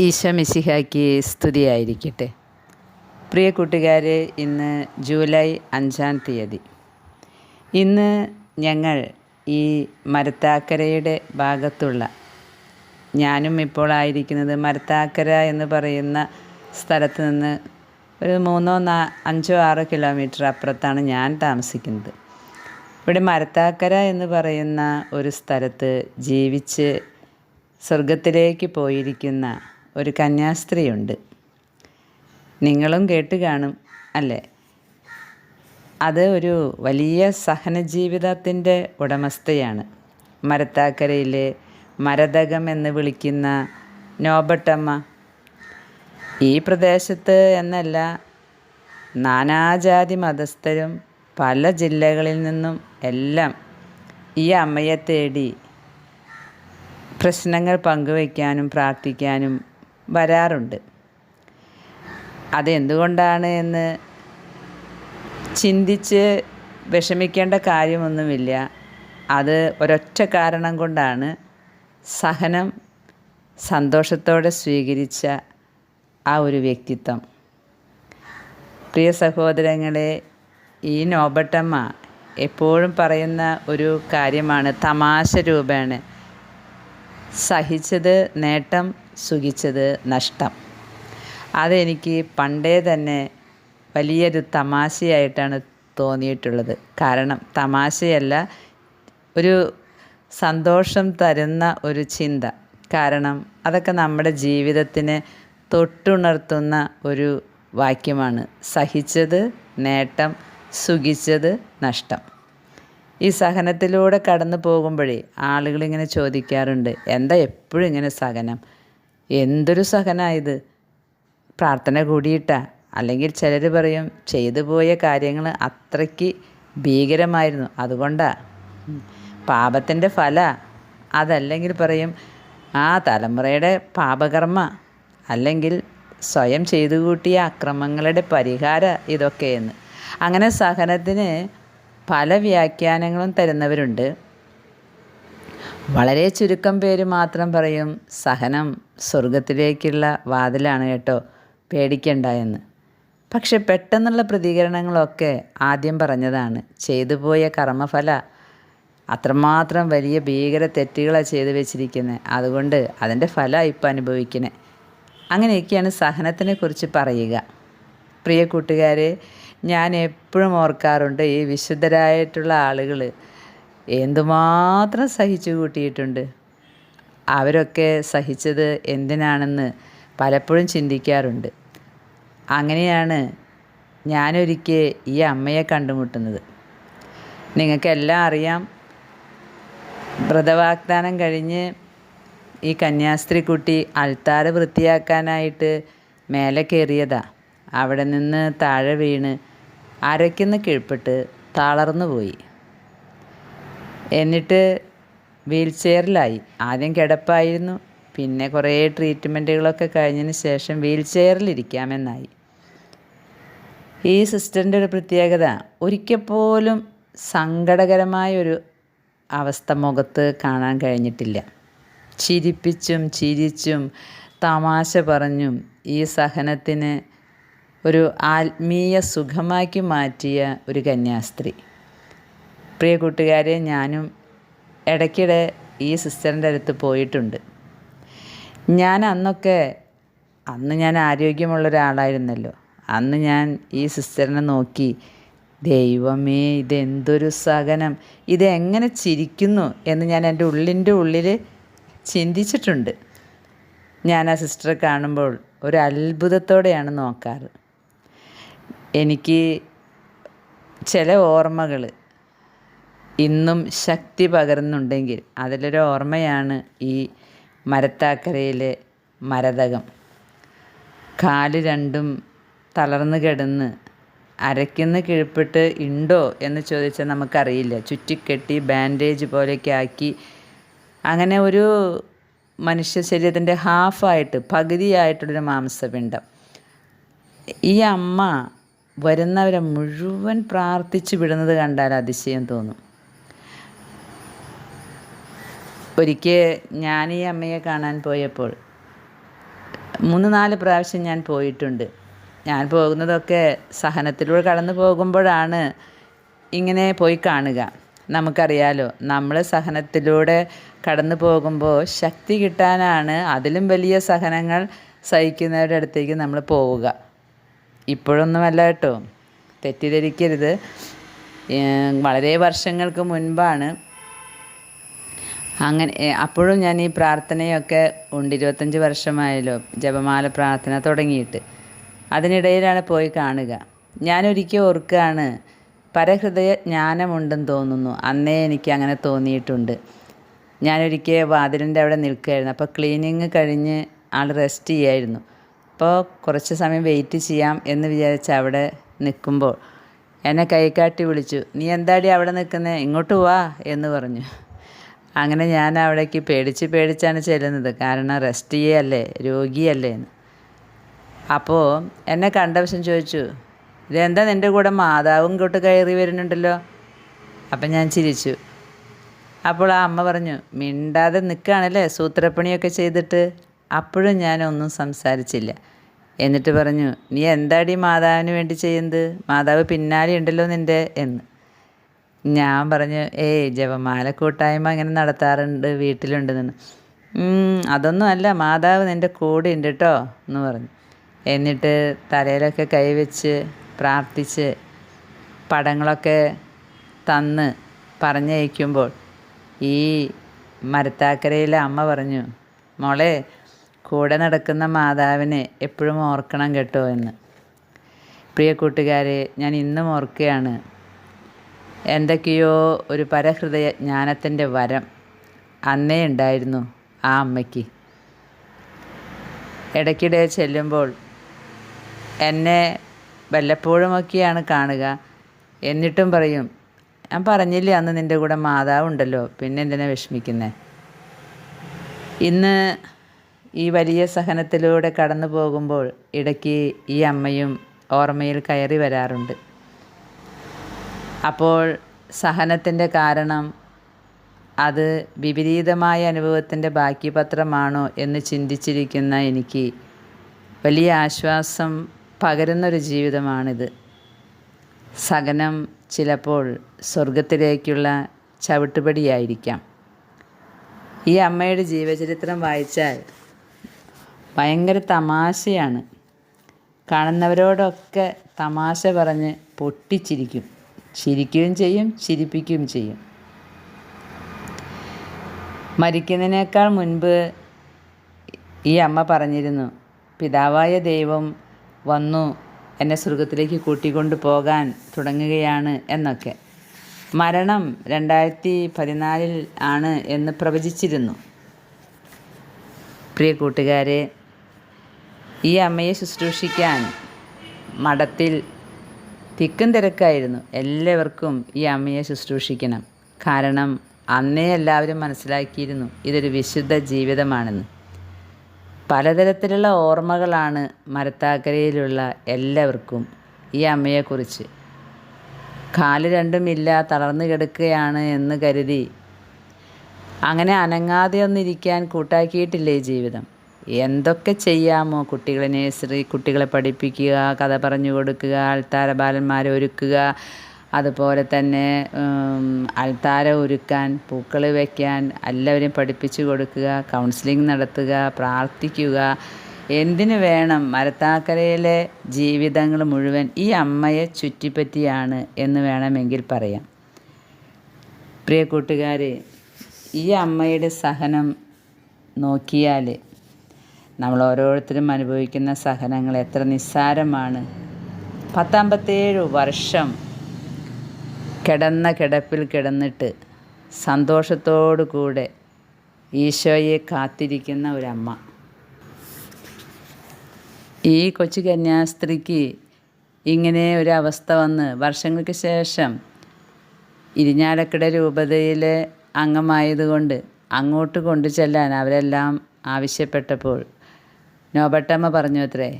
ഈശോ മിശിഹായ്ക്ക് സ്തുതിയായിരിക്കട്ടെ. പ്രിയ കൂട്ടുകാരെ ഇന്ന് ജൂലൈ അഞ്ചാം തീയതി. ഇന്ന് ഞങ്ങൾ ഈ മരത്താക്കരയുടെ ഭാഗത്തുള്ള ഞാനും ഇപ്പോൾ ആയിരിക്കുന്നത് മരത്താക്കര എന്ന് പറയുന്ന സ്ഥലത്ത് നിന്ന് ഒരു മൂന്നോ നാ അഞ്ചോ ആറോ കിലോമീറ്റർ അപ്പുറത്താണ് ഞാൻ താമസിക്കുന്നത്. ഇവിടെ മരത്താക്കര എന്ന് പറയുന്ന ഒരു സ്ഥലത്ത് ജീവിച്ച് സ്വർഗത്തിലേക്ക് പോയിരിക്കുന്ന ഒരു കന്യാസ്ത്രീയുണ്ട്. നിങ്ങളും കേട്ട് കാണും അല്ലേ? അത് ഒരു വലിയ സഹനജീവിതത്തിന്റെ ഉടമസ്ഥയാണ്. മരത്താക്കരയിലെ മരതകം എന്ന് വിളിക്കുന്ന നോബട്ടമ്മ. ഈ പ്രദേശത്ത് എന്നല്ല നാനാജാതി മതസ്ഥരും പല ജില്ലകളിൽ നിന്നും എല്ലാം ഈ അമ്മയെ തേടി പ്രശ്നങ്ങൾ പങ്കുവയ്ക്കാനും പ്രാർത്ഥിക്കാനും വരാറുണ്ട്. അതെന്തുകൊണ്ടാണ് എന്ന് ചിന്തിച്ച് വിഷമിക്കേണ്ട കാര്യമൊന്നുമില്ല. അത് ഒരൊറ്റ കാരണം കൊണ്ടാണ് സഹനം സന്തോഷത്തോടെ സ്വീകരിച്ച ആ ഒരു വ്യക്തിത്വം. പ്രിയ സഹോദരങ്ങളെ ഈ നോബട്ടമ്മ എപ്പോഴും പറയുന്ന ഒരു കാര്യമാണ് തമാശ രൂപേണ. സഹിച്ചത് നേട്ടം സുഖിച്ചത് നഷ്ടം. അതെനിക്ക് പണ്ടേ തന്നെ വലിയൊരു തമാശയായിട്ടാണ് തോന്നിയിട്ടുള്ളത്. കാരണം തമാശയല്ല ഒരു സന്തോഷം തരുന്ന ഒരു ചിന്ത. കാരണം അതൊക്കെ നമ്മുടെ ജീവിതത്തിനെ തൊട്ടുണർത്തുന്ന ഒരു വാക്യമാണ്. സഹിച്ചത് നേട്ടം സുഖിച്ചത് നഷ്ടം. ഈ സഹനത്തിലൂടെ കടന്നു പോകുമ്പോഴേ ആളുകളിങ്ങനെ ചോദിക്കാറുണ്ട് എന്താ എപ്പോഴും ഇങ്ങനെ സഹനം? എന്തൊരു സഹനായത്? പ്രാർത്ഥന കൂടിയിട്ടാ. അല്ലെങ്കിൽ ചിലർ പറയും ചെയ്തു പോയ കാര്യങ്ങൾ അത്രയ്ക്ക് ഭീകരമായിരുന്നു. അതുകൊണ്ടാ. പാപത്തിന്റെ ഫല അതല്ലെങ്കിൽ പറയും ആ തലമുറയുടെ പാപകർമ്മ. അല്ലെങ്കിൽ സ്വയം ചെയ്തു കൂട്ടിയ അക്രമങ്ങളുടെ പരിഹാര ഇതൊക്കെയെന്ന്. അങ്ങനെ സഹനത്തിന് പല വ്യാഖ്യാനങ്ങളും തരുന്നവരുണ്ട്. വളരെ ചുരുക്കം പേര് മാത്രം പറയും സഹനം സ്വർഗത്തിലേക്കുള്ള വാതിലാണ് കേട്ടോ പേടിക്കണ്ട എന്ന്. പക്ഷെ പെട്ടെന്നുള്ള പ്രതികരണങ്ങളൊക്കെ ആദ്യം പറഞ്ഞതാണ് ചെയ്തു പോയ കർമ്മഫല. അത്രമാത്രം വലിയ ഭീകര തെറ്റുകളാണ് ചെയ്തു വെച്ചിരിക്കുന്നത് അതുകൊണ്ട് അതിന്റെ ഫലം ഇപ്പോൾ അനുഭവിക്കണേ അങ്ങനെയൊക്കെയാണ് സഹനത്തിനെ കുറിച്ച് പറയുക. പ്രിയ കൂട്ടുകാരെ ഞാൻ എപ്പോഴും ഓർക്കാറുണ്ട് ഈ വിശുദ്ധരായിട്ടുള്ള ആളുകൾ എന്തുമാത്രം സഹിച്ചു കൂട്ടിയിട്ടുണ്ട്. അവരൊക്കെ സഹിച്ചത് എന്തിനാണെന്ന് പലപ്പോഴും ചിന്തിക്കാറുണ്ട്. അങ്ങനെയാണ് ഞാനൊരിക്കൽ ഈ അമ്മയെ കണ്ടുമുട്ടുന്നത്. നിങ്ങൾക്കെല്ലാം അറിയാം വ്രതവാഗ്ദാനം കഴിഞ്ഞ് ഈ കന്യാസ്ത്രീ കുട്ടി അൾത്താര വൃത്തിയാക്കാനായിട്ട് മേലെ കയറിയതാ. അവിടെ നിന്ന് താഴെ വീണ് അരയ്ക്കുന്ന കീഴ്പ്പെട്ട് തളർന്നു പോയി. എന്നിട്ട് വീൽ ചെയറിലായി. ആദ്യം കിടപ്പായിരുന്നു. പിന്നെ കുറേ ട്രീറ്റ്മെന്റുകളൊക്കെ കഴിഞ്ഞതിന് ശേഷം വീൽ ചെയറിലിരിക്കാമെന്നായി. ഈ സിസ്റ്ററിന്റെ ഒരു പ്രത്യേകത ഒരിക്കൽ പോലും സങ്കടകരമായൊരു അവസ്ഥ മുഖത്ത് കാണാൻ കഴിഞ്ഞിട്ടില്ല. ചിരിപ്പിച്ചും ചിരിച്ചും തമാശ പറഞ്ഞും ഈ സഹനത്തിന് ഒരു ആത്മീയ സുഖമാക്കി മാറ്റിയ ഒരു കന്യാസ്ത്രീ. പ്രിയ കൂട്ടുകാരെ ഞാനും ഇടയ്ക്കിടെ ഈ സിസ്റ്ററിന്റെ അടുത്ത് പോയിട്ടുണ്ട്. ഞാൻ അന്നൊക്കെ അന്ന് ഞാൻ ആരോഗ്യമുള്ള ഒരാളായിരുന്നല്ലോ. അന്ന് ഞാൻ ഈ സിസ്റ്ററിനെ നോക്കി ദൈവമേ ഇതെന്തൊരു സഹനം ഇതെങ്ങനെ ചിരിക്കുന്നു? എന്ന് ഞാൻ എന്റെ ഉള്ളിന്റെ ഉള്ളിൽ ചിന്തിച്ചിട്ടുണ്ട്. ഞാൻ ആ സിസ്റ്ററെ കാണുമ്പോൾ ഒരു അത്ഭുതത്തോടെയാണ് നോക്കാറ്. എനിക്ക് ചില ഓർമ്മകൾ ഇന്നും ശക്തി പകരുന്നുണ്ടെങ്കിൽ അതിലൊരു ഓർമ്മയാണ് ഈ മരത്താക്കരയിലെ മരതകം. കാൽ രണ്ടും തളർന്നു കിടന്ന് അരയ്ക്കുന്ന കിഴിപ്പിട്ട് ഉണ്ടോ എന്ന് ചോദിച്ചാൽ നമുക്കറിയില്ല. ചുറ്റിക്കെട്ടി ബാൻഡേജ് പോലെയൊക്കെ ആക്കി അങ്ങനെ ഒരു മനുഷ്യ ശരീരത്തിന്റെ ഹാഫായിട്ട് പകുതിയായിട്ടുള്ളൊരു മാംസപിണ്ഡം. ഈ അമ്മ വരുന്നവരെ മുഴുവൻ പ്രാർത്ഥിച്ചു വിടുന്നത് കണ്ടാൽ അതിശയം തോന്നും. ഒരിക്കൽ ഞാൻ ഈ അമ്മയെ കാണാൻ പോയപ്പോൾ മൂന്ന് നാല് പ്രാവശ്യം ഞാൻ പോയിട്ടുണ്ട്. ഞാൻ പോകുന്നതൊക്കെ സഹനത്തിലൂടെ കടന്നു പോകുമ്പോഴാണ് ഇങ്ങനെ പോയി കാണുക. നമുക്കറിയാലോ നമ്മൾ സഹനത്തിലൂടെ കടന്നു പോകുമ്പോൾ ശക്തി കിട്ടാനാണ് അതിലും വലിയ സഹനങ്ങൾ സഹിക്കുന്നവരുടെ അടുത്തേക്ക് നമ്മൾ പോവുക. ഇപ്പോഴൊന്നുമല്ല കേട്ടോ തെറ്റിദ്ധരിക്കരുത്. വളരെ വർഷങ്ങൾക്ക് മുൻപാണ് അങ്ങനെ അപ്പോഴും ഞാൻ ഈ പ്രാർത്ഥനയൊക്കെ ഉണ്ട്. ഇരുപത്തഞ്ച് വർഷമായല്ലോ ജപമാല പ്രാർത്ഥന തുടങ്ങിയിട്ട്. അതിനിടയിലാണ് പോയി കാണുക. ഞാനൊരിക്കൽ ഓർക്കുകയാണ് പരഹൃദയ ജ്ഞാനമുണ്ടെന്ന് തോന്നുന്നു. അന്നേ എനിക്ക് അങ്ങനെ തോന്നിയിട്ടുണ്ട്. ഞാനൊരിക്കൽ വാതിലിന്റെ അവിടെ നിൽക്കുകയായിരുന്നു. അപ്പോൾ ക്ലീനിങ് കഴിഞ്ഞ് ആൾ റെസ്റ്റ് ചെയ്യായിരുന്നു. അപ്പോൾ കുറച്ച് സമയം വെയിറ്റ് ചെയ്യാം എന്ന് വിചാരിച്ച് അവിടെ നിൽക്കുമ്പോൾ എന്നെ കൈകാട്ടി വിളിച്ചു. നീ എന്താടി അവിടെ നിൽക്കുന്നത് ഇങ്ങോട്ട് വാ എന്ന് പറഞ്ഞു. അങ്ങനെ ഞാൻ അവിടേക്ക് പേടിച്ച് പേടിച്ചാണ് ചെല്ലുന്നത്. കാരണം റെസ്റ്റ് ചെയ്യല്ലേ രോഗിയല്ലേ അപ്പോൾ എന്നെ കണ്ട വശം ചോദിച്ചു ഇതെന്താ നിന്റെ കൂടെ മാതാവും കൂട്ട് കയറി വരുന്നുണ്ടല്ലോ? അപ്പം ഞാൻ ചിരിച്ചു. അപ്പോൾ ആ അമ്മ പറഞ്ഞു മിണ്ടാതെ നിൽക്കുകയാണല്ലേ സൂത്രപ്പണിയൊക്കെ ചെയ്തിട്ട്? അപ്പോഴും ഞാനൊന്നും സംസാരിച്ചില്ല. എന്നിട്ട് പറഞ്ഞു നീ എന്താടി മാതാവിന് വേണ്ടി ചെയ്യുന്നത്? മാതാവ് പിന്നാലെ ഉണ്ടല്ലോ നിന്റെ എന്ന്. ഞാൻ പറഞ്ഞു ഏയ് ജപമാല കൂട്ടായ്മ ഇങ്ങനെ നടത്താറുണ്ട് വീട്ടിലുണ്ട് നിന്ന് അതൊന്നും അല്ല മാതാവ് നിന്റെ കൂടെ ഉണ്ട് കേട്ടോ എന്ന് പറഞ്ഞു. എന്നിട്ട് തലയിലൊക്കെ കൈവച്ച് പ്രാർത്ഥിച്ച് പടങ്ങളൊക്കെ തന്ന് പറഞ്ഞയക്കുമ്പോൾ ഈ മരത്താക്കരയിലെ അമ്മ പറഞ്ഞു മോളെ കൂടെ നടക്കുന്ന മാതാവിനെ എപ്പോഴും ഓർക്കണം കേട്ടോ എന്ന്. പ്രിയ കൂട്ടുകാരെ ഞാൻ ഇന്നും ഓർക്കുകയാണ്. എന്തൊക്കെയോ ഒരു പരഹൃദയ ജ്ഞാനത്തിന്റെ വരം അന്നേ ഉണ്ടായിരുന്നു ആ അമ്മയ്ക്ക്. ഇടയ്ക്കിടെ ചെല്ലുമ്പോൾ എന്നെ വല്ലപ്പോഴുമൊക്കെയാണ് കാണുക. എന്നിട്ടും പറയും ഞാൻ പറഞ്ഞില്ലേ അന്ന് നിന്റെ കൂടെ മാതാവുണ്ടല്ലോ പിന്നെ എന്തിനാ വിഷമിക്കുന്നത് ഇന്ന് ഈ വലിയ സഹനത്തിലൂടെ കടന്നു പോകുമ്പോൾ ഇടയ്ക്ക് ഈ അമ്മയും ഓർമ്മയിൽ കയറി വരാറുണ്ട്. അപ്പോൾ സഹനത്തിന്റെ കാരണം അത് വിപരീതമായ അനുഭവത്തിന്റെ ബാക്കി പത്രമാണോ എന്ന് ചിന്തിച്ചിരിക്കുന്ന എനിക്ക് വലിയ ആശ്വാസം പകരുന്നൊരു ജീവിതമാണിത്. സഹനം ചിലപ്പോൾ സ്വർഗത്തിലേക്കുള്ള ചവിട്ടുപടിയായിരിക്കാം. ഈ അമ്മയുടെ ജീവചരിത്രം വായിച്ചാൽ ഭയങ്കര തമാശയാണ്. കാണുന്നവരോടൊക്കെ തമാശ പറഞ്ഞ് പൊട്ടിച്ചിരിക്കും. ചിരിക്കുകയും ചെയ്യും ചിരിപ്പിക്കുകയും ചെയ്യും. മരിക്കുന്നതിനേക്കാൾ മുൻപ് ഈ അമ്മ പറഞ്ഞിരുന്നു പിതാവായ ദൈവം വന്നു എന്നെ സ്വർഗത്തിലേക്ക് കൂട്ടിക്കൊണ്ടു പോകാൻ തുടങ്ങുകയാണ് എന്നൊക്കെ. മരണം രണ്ടായിരത്തി പതിനാലിൽ ആണ് എന്ന് പ്രവചിച്ചിരുന്നു. പ്രിയ കൂട്ടുകാരെ ഈ അമ്മയെ ശുശ്രൂഷിക്കാൻ മഠത്തിൽ തിക്കും തിരക്കായിരുന്നു. എല്ലാവർക്കും ഈ അമ്മയെ ശുശ്രൂഷിക്കണം. കാരണം അന്നേ എല്ലാവരും മനസ്സിലാക്കിയിരുന്നു ഇതൊരു വിശുദ്ധ ജീവിതമാണെന്ന്. പലതരത്തിലുള്ള ഓർമ്മകളാണ് മരത്താക്കരയിലുള്ള എല്ലാവർക്കും ഈ അമ്മയെക്കുറിച്ച്. കാൽ രണ്ടുമില്ല തളർന്നു കിടക്കുകയാണ് എന്ന് കരുതി. അങ്ങനെ അനങ്ങാതെ ഒന്നിരിക്കാൻ കൂട്ടാക്കിയിട്ടില്ലേ ജീവിതം? എന്തൊക്കെ ചെയ്യാമോ കുട്ടികളെ നേഴ്സറി കുട്ടികളെ പഠിപ്പിക്കുക കഥ പറഞ്ഞു കൊടുക്കുക അൾത്താര ബാലന്മാരെ ഒരുക്കുക. അതുപോലെ തന്നെ അൾത്താര ഒരുക്കാൻ പൂക്കൾ വയ്ക്കാൻ എല്ലാവരെയും പഠിപ്പിച്ചു കൊടുക്കുക കൗൺസിലിംഗ് നടത്തുക പ്രാർത്ഥിക്കുക. എന്തിനു വേണം? മരത്താക്കരയിലെ ജീവിതങ്ങൾ മുഴുവൻ ഈ അമ്മയെ ചുറ്റിപ്പറ്റിയാണ് എന്ന് വേണമെങ്കിൽ പറയാം. പ്രിയ കൂട്ടുകാരെ ഈ അമ്മയുടെ സഹനം നോക്കിയാൽ നമ്മൾ ഓരോരുത്തരും അനുഭവിക്കുന്ന സഹനങ്ങൾ എത്ര നിസ്സാരമാണ്. പത്തമ്പത്തേഴ് വർഷം കിടന്ന കിടപ്പിൽ കിടന്നിട്ട് സന്തോഷത്തോടു കൂടെ ഈശോയെ കാത്തിരിക്കുന്ന ഒരമ്മ. ഈ കൊച്ചു കന്യാസ്ത്രീക്ക് ഇങ്ങനെ ഒരു അവസ്ഥ വന്ന് വർഷങ്ങൾക്ക് ശേഷം ഇരിഞ്ഞാലക്കട രൂപതയിലെ അംഗമായതുകൊണ്ട് അങ്ങോട്ട് കൊണ്ടു ചെല്ലാൻ അവരെല്ലാം ആവശ്യപ്പെട്ടപ്പോൾ നോബട്ടമ്മ പറഞ്ഞു അത്രേ.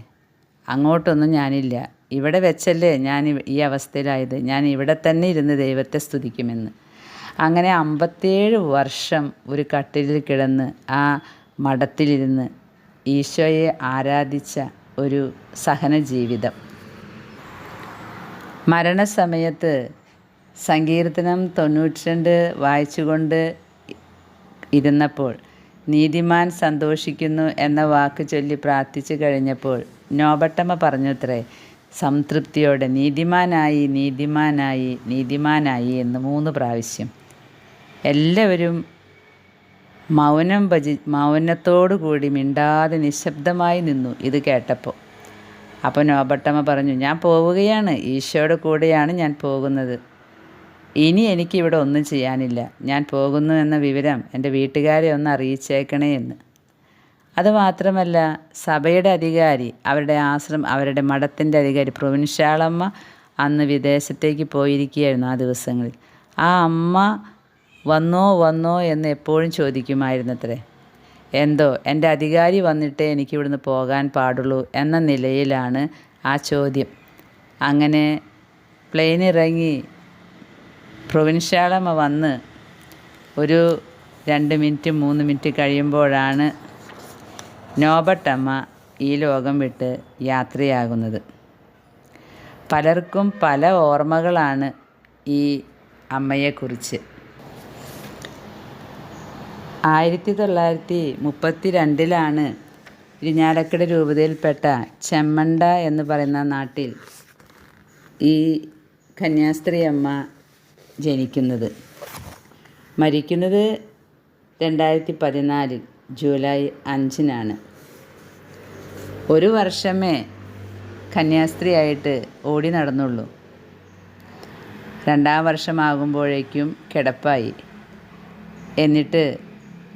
അങ്ങോട്ടൊന്നും ഞാനില്ല. ഇവിടെ വെച്ചല്ലേ ഞാൻ ഈ അവസ്ഥയിലായത്. ഞാൻ ഇവിടെ തന്നെ ഇരുന്ന് ദൈവത്തെ സ്തുതിക്കുമെന്ന്. അങ്ങനെ അമ്പത്തേഴ് വർഷം ഒരു കട്ടിലിൽ കിടന്ന് ആ മഠത്തിലിരുന്ന് ഈശോയെ ആരാധിച്ച ഒരു സഹന ജീവിതം മരണസമയത്ത് സങ്കീർത്തനം തൊണ്ണൂറ്റി രണ്ട് വായിച്ചുകൊണ്ട് ഇരുന്നപ്പോൾ നീതിമാൻ സന്തോഷിക്കുന്നു എന്ന വാക്ക് ചൊല്ലി പ്രാർത്ഥിച്ചു കഴിഞ്ഞപ്പോൾ നോബട്ടമ്മ പറഞ്ഞത്രേ സംതൃപ്തിയോടെ നീതിമാനായി നീതിമാനായി നീതിമാനായി എന്ന് മൂന്ന് പ്രാവശ്യം. എല്ലാവരും മൗനം ഭജി മൗനത്തോടു കൂടി മിണ്ടാതെ നിശബ്ദമായി നിന്നു ഇത് കേട്ടപ്പോൾ. അപ്പോൾ നോബട്ടമ്മ പറഞ്ഞു ഞാൻ പോവുകയാണ് ഈശോയുടെ കൂടെയാണ് ഞാൻ പോകുന്നത്. ഇനി എനിക്ക് ഇവിടെ ഒന്നും ചെയ്യാനില്ല. ഞാൻ പോകുന്നു എന്ന വിവരം എന്റെ വീട്ടുകാരെ ഒന്ന് അറിയിച്ചേക്കണേ എന്ന്. അതുമാത്രമല്ല സഭയുടെ അധികാരി അവരുടെ ആശ്രമം അവരുടെ മഠത്തിന്റെ അധികാരി പ്രൊവിൻഷ്യാളമ്മ അന്ന് വിദേശത്തേക്ക് പോയിരിക്കുകയായിരുന്നു ആ ദിവസങ്ങളിൽ. ആ അമ്മ വന്നോ വന്നോ എന്ന് എപ്പോഴും ചോദിക്കുമായിരുന്നത്രേ. എന്തോ എന്റെ അധികാരി വന്നിട്ടേ എനിക്കിവിടുന്ന് പോകാൻ പാടുള്ളൂ എന്ന നിലയിലാണ് ആ ചോദ്യം. അങ്ങനെ പ്ലെയിൻ ഇറങ്ങി പ്രൊവിൻഷ്യാളമ്മ വന്ന് ഒരു രണ്ട് മിനിറ്റ് മൂന്ന് മിനിറ്റ് കഴിയുമ്പോഴാണ് നോബട്ടമ്മ ഈ ലോകം വിട്ട് യാത്രയാകുന്നത്. പലർക്കും പല ഓർമ്മകളാണ് ഈ അമ്മയെക്കുറിച്ച്. ആയിരത്തി തൊള്ളായിരത്തി മുപ്പത്തി രണ്ടിലാണ് ഇരിഞ്ഞാലക്കുട രൂപതയിൽപ്പെട്ട ചെമ്മണ്ട എന്ന് പറയുന്ന നാട്ടിൽ ഈ കന്യാസ്ത്രീ അമ്മ ജനിക്കുന്നത്. മരിക്കുന്നത് രണ്ടായിരത്തി പതിനാലിൽ ജൂലൈ അഞ്ചിനാണ്. ഒരു വർഷമേ കന്യാസ്ത്രീയായിട്ട് ഓടി നടന്നുള്ളൂ. രണ്ടാം വർഷമാകുമ്പോഴേക്കും കിടപ്പായി. എന്നിട്ട്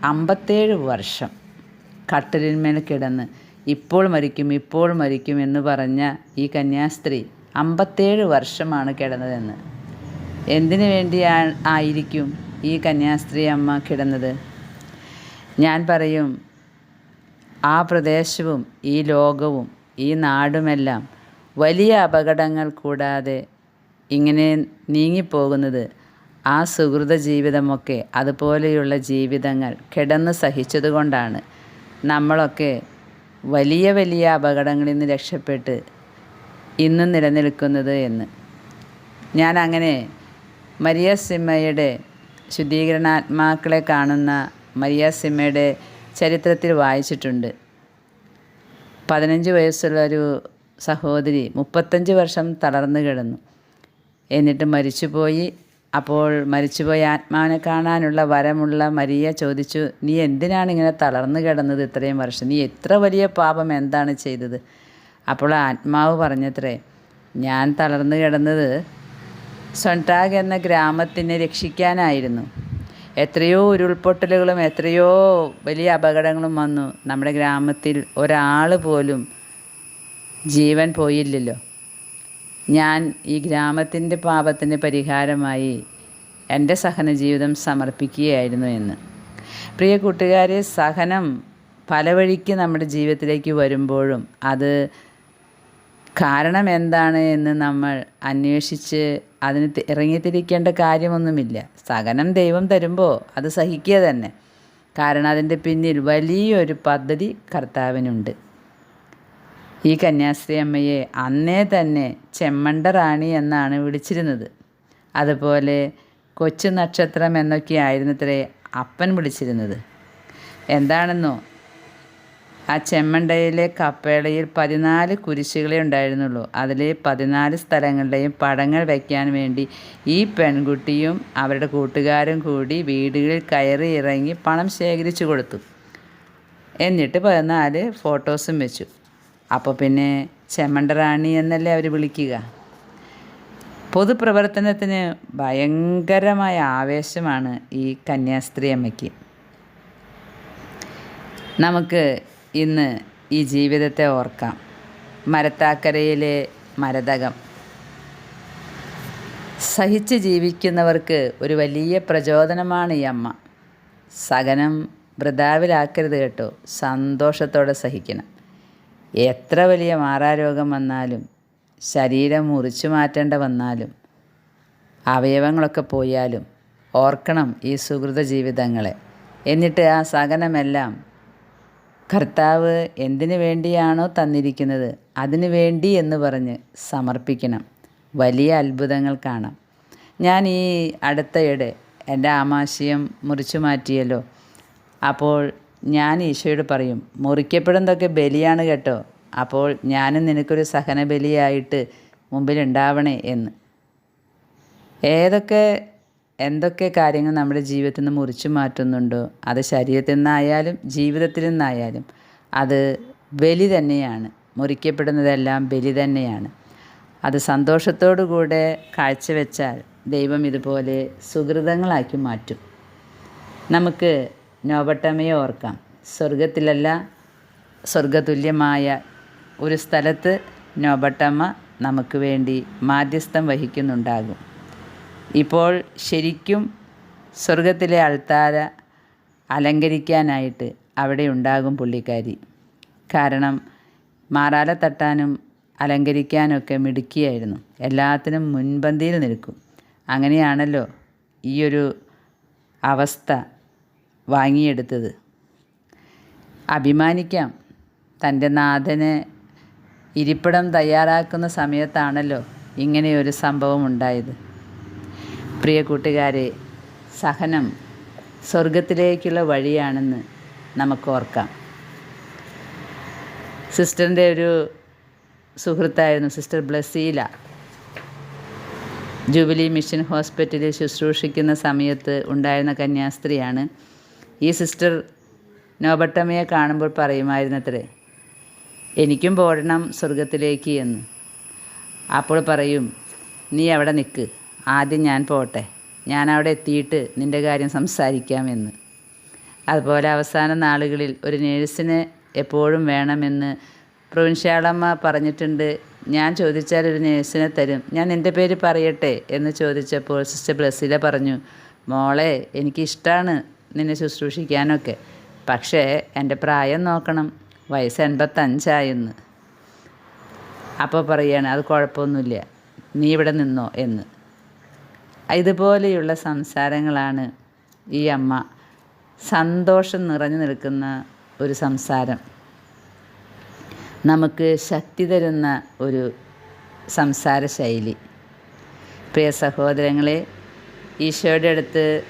അമ്പത്തേഴ് വർഷം കട്ടിലിന്മേൽ കിടന്ന് ഇപ്പോൾ മരിക്കും ഇപ്പോൾ മരിക്കും എന്ന് പറഞ്ഞ ഈ കന്യാസ്ത്രീ അമ്പത്തേഴ് വർഷമാണ് കിടന്നതെന്ന്. എന്തിനു വേണ്ടി ആയിരിക്കും ഈ കന്യാസ്ത്രീ അമ്മ കിടന്നത്? ഞാൻ പറയും ആ പ്രദേശവും ഈ ലോകവും ഈ നാടുമെല്ലാം വലിയ അപകടങ്ങൾ കൂടാതെ ഇങ്ങനെ നീങ്ങിപ്പോകുന്നത് ആ സുഹൃത ജീവിതമൊക്കെ അതുപോലെയുള്ള ജീവിതങ്ങൾ കിടന്ന് സഹിച്ചതുകൊണ്ടാണ്. നമ്മളൊക്കെ വലിയ വലിയ അപകടങ്ങളിൽ നിന്ന് രക്ഷപ്പെട്ട് ഇന്നും നിലനിൽക്കുന്നത് എന്ന്. ഞാൻ അങ്ങനെ മരിയ സിമ്മയുടെ ശുദ്ധീകരണാത്മാക്കളെ കാണുന്ന മരിയ സിമ്മയുടെ ചരിത്രത്തിൽ വായിച്ചിട്ടുണ്ട്. പതിനഞ്ച് വയസ്സുള്ള ഒരു സഹോദരി മുപ്പത്തഞ്ച് വർഷം തളർന്നു കിടന്നു. എന്നിട്ട് മരിച്ചുപോയി. അപ്പോൾ മരിച്ചുപോയ ആത്മാവിനെ കാണാനുള്ള വരമുള്ള മരിയ ചോദിച്ചു നീ എന്തിനാണ് ഇങ്ങനെ തളർന്നു കിടന്നത് ഇത്രയും വർഷം? നീ എത്ര വലിയ പാപം എന്താണ് ചെയ്തത്? അപ്പോൾ ആത്മാവ് പറഞ്ഞത്രേ ഞാൻ തളർന്നു കിടന്നത് സൊണ്ടാഗ് എന്ന ഗ്രാമത്തിനെ രക്ഷിക്കാനായിരുന്നു. എത്രയോ ഉരുൾപൊട്ടലുകളും എത്രയോ വലിയ അപകടങ്ങളും വന്നു. നമ്മുടെ ഗ്രാമത്തിൽ ഒരാൾ പോലും ജീവൻ പോയില്ലല്ലോ. ഞാൻ ഈ ഗ്രാമത്തിന്റെ പാപത്തിന് പരിഹാരമായി എന്റെ സഹന ജീവിതം സമർപ്പിക്കുകയായിരുന്നു എന്ന്. പ്രിയ കൂട്ടുകാരെ സഹനം പല വഴിക്ക് നമ്മുടെ ജീവിതത്തിലേക്ക് വരുമ്പോഴും അത് കാരണം എന്താണ് എന്ന് നമ്മൾ അന്വേഷിച്ച് അതിന് ഇറങ്ങിത്തിരിക്കേണ്ട കാര്യമൊന്നുമില്ല. സഹനം ദൈവം തരുമ്പോൾ അത് സഹിക്കുക തന്നെ. കാരണം അതിന്റെ പിന്നിൽ വലിയൊരു പദ്ധതി കർത്താവിനുണ്ട്. ഈ കന്യാസ്ത്രീ അമ്മയെ അന്നേ തന്നെ ചെമ്മണ്ട റാണി എന്നാണ് വിളിച്ചിരുന്നത്. അതുപോലെ കൊച്ചു നക്ഷത്രം എന്നൊക്കെ ആയിരുന്നത്രേ അപ്പൻ വിളിച്ചിരുന്നത്. എന്താണെന്നോ? ആ ചെമ്മണ്ടയിലെ കപ്പേളയിൽ പതിനാല് കുരിശുകളെ ഉണ്ടായിരുന്നുള്ളൂ. അതിലെ പതിനാല് സ്ഥലങ്ങളുടെയും പടങ്ങൾ വയ്ക്കാൻ വേണ്ടി ഈ പെൺകുട്ടിയും അവരുടെ കൂട്ടുകാരും കൂടി വീടുകളിൽ കയറി ഇറങ്ങി പണം ശേഖരിച്ചു കൊടുത്തു. എന്നിട്ട് പതിനാല് ഫോട്ടോസും വെച്ചു. അപ്പോൾ പിന്നെ ചെമ്മണ്ട റാണി എന്നല്ലേ അവർ വിളിക്കുക? പൊതുപ്രവർത്തനത്തിന് ഭയങ്കരമായ ആവേശമാണ് ഈ കന്യാസ്ത്രീ അമ്മയ്ക്ക്. നമുക്ക് ഇന്ന് ഈ ജീവിതത്തെ ഓർക്കാം. മരത്താക്കരയിലെ മരതകം. സഹിച്ച് ജീവിക്കുന്നവർക്ക് ഒരു വലിയ പ്രചോദനമാണ് ഈ അമ്മ. സഹനം വൃതാവിലാക്കരുത് കേട്ടോ. സന്തോഷത്തോടെ സഹിക്കണം. എത്ര വലിയ മാറാരോഗം വന്നാലും ശരീരം മുറിച്ചു മാറ്റേണ്ട വന്നാലും അവയവങ്ങളൊക്കെ പോയാലും ഓർക്കണം ഈ സുഹൃത ജീവിതങ്ങളെ. എന്നിട്ട് ആ സഹനമെല്ലാം കർത്താവ് എന്തിനു വേണ്ടിയാണോ തന്നിരിക്കുന്നത് അതിനു വേണ്ടി എന്ന് പറഞ്ഞ് സമർപ്പിക്കണം. വലിയ അത്ഭുതങ്ങൾ കാണാം. ഞാൻ ഈ അടുത്തയിടെ എന്റെ ആമാശയം മുറിച്ചു മാറ്റിയല്ലോ. അപ്പോൾ ഞാൻ ഈശോയോട് പറയും മുറിക്കപ്പെടുന്നതൊക്കെ ബലിയാണ് കേട്ടോ. അപ്പോൾ ഞാനും നിനക്കൊരു സഹന ബലിയായിട്ട് മുമ്പിലുണ്ടാവണേ എന്ന്. ഏതൊക്കെ എന്തൊക്കെ കാര്യങ്ങൾ നമ്മുടെ ജീവിതത്തിൽ നിന്ന് മുറിച്ചു മാറ്റുന്നുണ്ടോ? അത് ശരീരത്തിൽ നിന്നായാലും ജീവിതത്തിൽ നിന്നായാലും അത് ബലി തന്നെയാണ്. മുറിക്കപ്പെടുന്നതെല്ലാം ബലി തന്നെയാണ്. അത് സന്തോഷത്തോടു കൂടെ കാഴ്ചവെച്ചാൽ ദൈവം ഇതുപോലെ സുഹൃതങ്ങളാക്കി മാറ്റും. നമുക്ക് നോബട്ടമ്മയെ ഓർക്കാം. സ്വർഗത്തിലല്ല സ്വർഗതുല്യമായ ഒരു സ്ഥലത്ത് നോബട്ടമ്മ നമുക്ക് വേണ്ടി മാധ്യസ്ഥം വഹിക്കുന്നുണ്ടാകും. ഇപ്പോൾ ശരിക്കും സ്വർഗത്തിലെ അൾത്താര അലങ്കരിക്കാനായിട്ട് അവിടെ ഉണ്ടാകും പുള്ളിക്കാരി. കാരണം മാറാല തട്ടാനും അലങ്കരിക്കാനൊക്കെ മിടുക്കിയായിരുന്നു. എല്ലാത്തിനും മുൻപന്തിയിൽ നിൽക്കും. അങ്ങനെയാണല്ലോ ഈയൊരു അവസ്ഥ വാങ്ങിയെടുത്തത്. അഭിമാനിക്കാം. തന്റെ നാഥന് ഇരിപ്പിടം തയ്യാറാക്കുന്ന സമയത്താണല്ലോ ഇങ്ങനെയൊരു സംഭവം ഉണ്ടായത്. പ്രിയ കൂട്ടുകാരെ സഹനം സ്വർഗത്തിലേക്കുള്ള വഴിയാണെന്ന് നമുക്ക് ഓർക്കാം. സിസ്റ്ററിന്റെ ഒരു സുഹൃത്തായിരുന്നു സിസ്റ്റർ ബ്ലസീല. ജൂബിലി മിഷൻ ഹോസ്പിറ്റലിൽ ശുശ്രൂഷിക്കുന്ന സമയത്ത് ഉണ്ടായിരുന്ന കന്യാസ്ത്രീയാണ്. ഈ സിസ്റ്റർ നോബട്ടമ്മയെ കാണുമ്പോൾ പറയുമായിരുന്നത്രേ എനിക്കും പോടണം സ്വർഗത്തിലേക്ക് എന്ന്. അപ്പോൾ പറയും നീ അവിടെ നിൽക്ക്. ആദ്യം ഞാൻ പോട്ടെ. ഞാൻ അവിടെ എത്തിയിട്ട് നിന്റെ കാര്യം സംസാരിക്കാമെന്ന്. അതുപോലെ അവസാന നാളുകളിൽ ഒരു നേഴ്സിനെ എപ്പോഴും വേണമെന്ന് പ്രൊവിൻഷ്യാളമ്മ പറഞ്ഞിട്ടുണ്ട്. ഞാൻ ചോദിച്ചാൽ ഒരു നേഴ്സിനെ തരും. ഞാൻ എന്റെ പേര് പറയട്ടെ എന്ന് ചോദിച്ചപ്പോൾ സിസ്റ്റർ ബ്ലസ്സില പറഞ്ഞു മോളെ എനിക്കിഷ്ടമാണ് നിന്നെ ശുശ്രൂഷിക്കാനൊക്കെ. പക്ഷേ എന്റെ പ്രായം നോക്കണം. വയസ്സ് എൺപത്തഞ്ചായെന്ന്. അപ്പോൾ പറയാണ് അത് കുഴപ്പമൊന്നുമില്ല. നീ ഇവിടെ നിന്നോ? എന്ന്. ഇതുപോലെയുള്ള സംസാരങ്ങളാണ് ഈ അമ്മ സന്തോഷം നിറഞ്ഞു നിൽക്കുന്ന ഒരു സംസാരം. നമുക്ക് ശക്തി തരുന്ന ഒരു സംസാര ശൈലി. പ്രിയ സഹോദരങ്ങളെ ഈശോയുടെ അടുത്ത്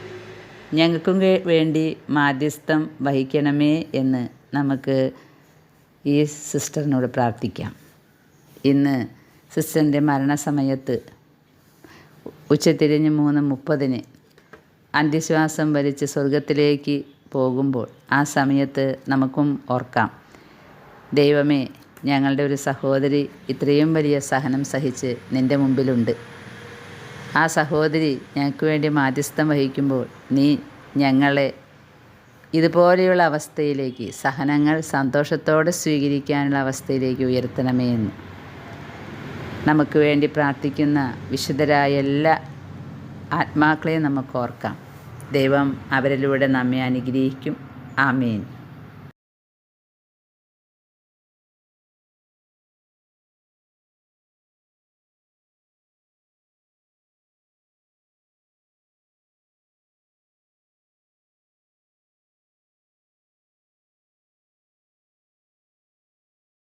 ഞങ്ങൾക്കും വേണ്ടി മാധ്യസ്ഥം വഹിക്കണമേ എന്ന് നമുക്ക് ഈ സിസ്റ്ററിനോട് പ്രാർത്ഥിക്കാം. ഇന്ന് സിസ്റ്ററിന്റെ മരണസമയത്ത് ഉച്ചതിരിഞ്ഞ് മൂന്ന് മുപ്പതിന് അന്ത്യശ്വാസം വലിച്ച് സ്വർഗത്തിലേക്ക് പോകുമ്പോൾ ആ സമയത്ത് നമുക്കും ഓർക്കാം. ദൈവമേ ഞങ്ങളുടെ ഒരു സഹോദരി ഇത്രയും വലിയ സഹനം സഹിച്ച് നിന്റെ മുമ്പിലുണ്ട്. ആ സഹോദരി ഞങ്ങൾക്ക് വേണ്ടി മാധ്യസ്ഥം വഹിക്കുമ്പോൾ നീ ഞങ്ങളെ ഇതുപോലെയുള്ള അവസ്ഥയിലേക്ക് സഹനങ്ങൾ സന്തോഷത്തോടെ സ്വീകരിക്കാനുള്ള അവസ്ഥയിലേക്ക് ഉയർത്തണമേ എന്ന്. നമുക്ക് വേണ്ടി പ്രാർത്ഥിക്കുന്ന വിശുദ്ധരായ എല്ലാ ആത്മാക്കളെയും നമുക്ക് ഓർക്കാം. ദൈവം അവരിലൂടെ നമ്മെ അനുഗ്രഹിക്കും. ആമേൻ.